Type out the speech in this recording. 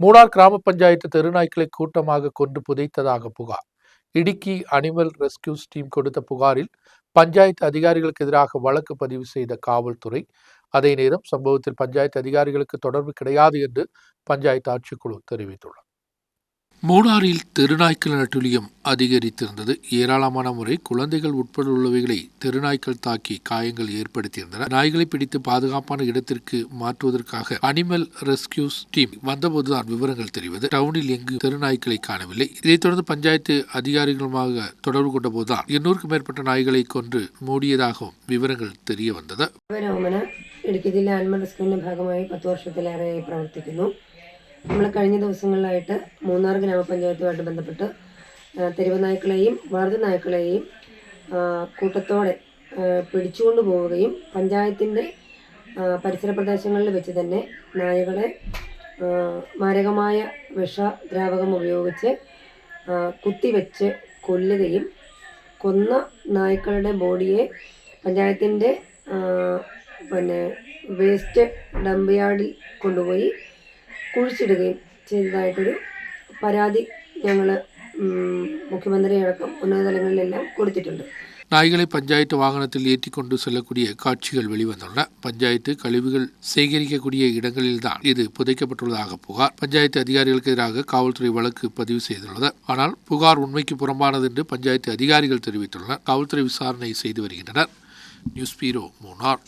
மூணார் கிராம பஞ்சாயத்து தெருநாய்க்களை கூட்டமாக கொண்டு புதைத்ததாக புகார். இடுக்கி அனிமல் ரெஸ்கியூஸ் டீம் கொடுத்த புகாரில் பஞ்சாயத்து அதிகாரிகளுக்கு எதிராக வழக்கு பதிவு செய்த காவல்துறை அதே நேரம் சம்பவத்தில் பஞ்சாயத்து அதிகாரிகளுக்கு தொடர்பு கிடையாது என்று பஞ்சாயத்து ஆட்சிக்குழு தெரிவித்துள்ளது. மூணாறில் தெருநாய்க்கள் நட்டுலியம் அதிகரித்திருந்தது. ஏராளமான முறை குழந்தைகள் உட்பட உள்ளவைகளை தெருநாய்கள் தாக்கி காயங்கள் ஏற்படுத்தியிருந்தன. நாய்களை பிடித்து பாதுகாப்பான இடத்திற்கு மாற்றுவதற்காக அனிமல் ரெஸ்கியூஸ் டீம் வந்தபோதுதான் விவரங்கள் தெரிவது. டவுனில் எங்கு தெருநாய்க்களை காணவில்லை. இதைத் தொடர்ந்து பஞ்சாயத்து அதிகாரிகளுமாக தொடர்பு கொண்ட போதுதான் எண்ணூறுக்கும் மேற்பட்ட நாய்களை கொன்று மூடியதாகவும் விவரங்கள் தெரிய வந்தது. ഇടുക്കി ജില്ല ആനിമൽ റെസ്ക്യൂവിന്റെ ഭാഗമായി പത്ത് വർഷത്തിലേറെ നമ്മൾ കഴിഞ്ഞ ദിവസങ്ങളിലായിട്ട് മൂന്നാർ ഗ്രാമപഞ്ചായത്തുമായിട്ട് ബന്ധപ്പെട്ട് തെരുവ് നായ്ക്കളെയും വളർത്തു നായ്ക്കളെയും കൂട്ടത്തോടെ പിടിച്ചുകൊണ്ട് പോവുകയും പഞ്ചായത്തിന്റെ പരിസര പ്രദേശങ്ങളിൽ വെച്ച് തന്നെ നായകളെ മാരകമായ മാരകമായ വിഷദ്രാവകം ഉപയോഗിച്ച് കുത്തിവെച്ച് കൊല്ലുകയും കൊന്ന നായ്ക്കളുടെ ബോഡിയെ പഞ്ചായത്തിന്റെ പിന്നെ വേസ്റ്റ് ഡംപ് യാർഡിൽ കൊണ്ടുപോയി കുഴിച്ചിടുകയും ചെയ്തതായിട്ടൊരു പരാതി ഞങ്ങൾ മുഖ്യമന്ത്രി അടക്കം ഉന്നതതലങ്ങളിലെല്ലാം കൊടുത്തിട്ടുണ്ട് நாய்களை பஞ்சாயத்து வாகனத்தில் ஏற்றிக்கொண்டு செல்லக்கூடிய காட்சிகள் வெளிவந்துள்ளன பஞ்சாயத்து கழிவுகள் சேகரிக்கக்கூடிய இடங்களில்தான் இது புதைக்கப்பட்டுள்ளதாக புகார் பஞ்சாயத்து அதிகாரிகளுக்கு எதிராக காவல்துறை வழக்கு பதிவு செய்துள்ளது ஆனால் புகார் உண்மைக்கு புறம்பானது என்று பஞ்சாயத்து அதிகாரிகள் தெரிவித்துள்ளனர் காவல்துறை விசாரணை செய்து வருகின்றனர் நியூஸ் பீரோ மூணார்